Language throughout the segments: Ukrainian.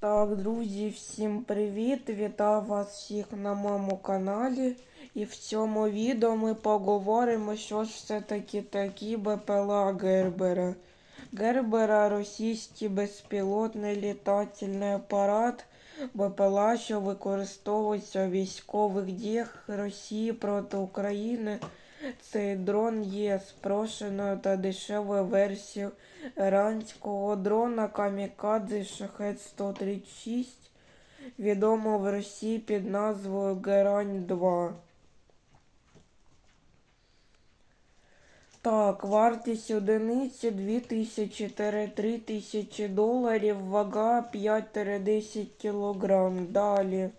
Так, друзі, всім привіт! Вітаю вас всіх на моєму каналі. І в цьому відео ми поговоримо, що ж все-таки такі БПЛА Гербера. Гербера російський безпілотний літательний апарат БПЛА, що використовується у військових діях Росії проти України. Цей дрон є спрощеною та дешевою версією іранського дрона Камікадзе Шахет 136, відомо в Росії під назвою Герань 2. Так, вартість одиниці 2000-3000 доларів, вага 5-10 кг. Далі.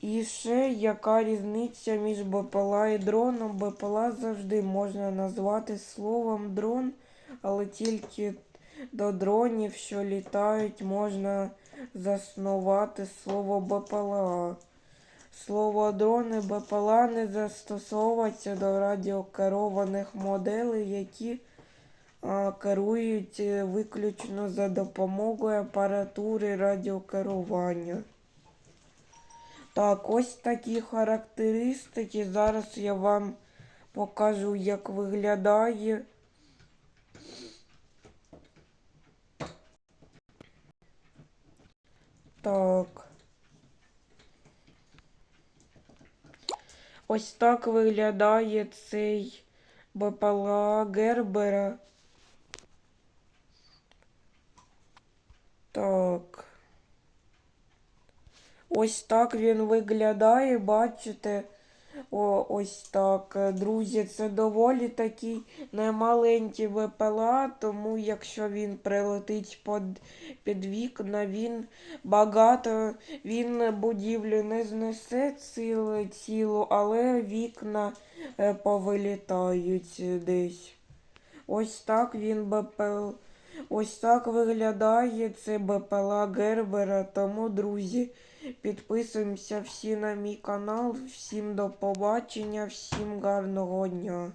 І ще яка різниця між БПЛА і дроном? БПЛА завжди можна назвати словом дрон, але тільки до дронів, що літають, можна заснувати слово БПЛА. Слово дрон і БПЛА не застосовується до радіокерованих моделей, які а, керують виключно за допомогою апаратури радіокерування. Так, ось такі характеристики. Зараз я вам покажу, як виглядає. Так. Ось так виглядає цей БПЛА Гербера. Так. Ось так він виглядає, бачите? О, ось так. Друзі, це доволі такий немаленький ВПЛА, тому якщо він прилетить під, під вікна, він багато, він будівлю не знесе ціле цілу, але вікна е, повилітають десь. Ось так він БПЛ. Ось так виглядає це БПЛА Гербера. Тому, друзі, підписуємося всі на мій канал. Всім до побачення, всім гарного дня.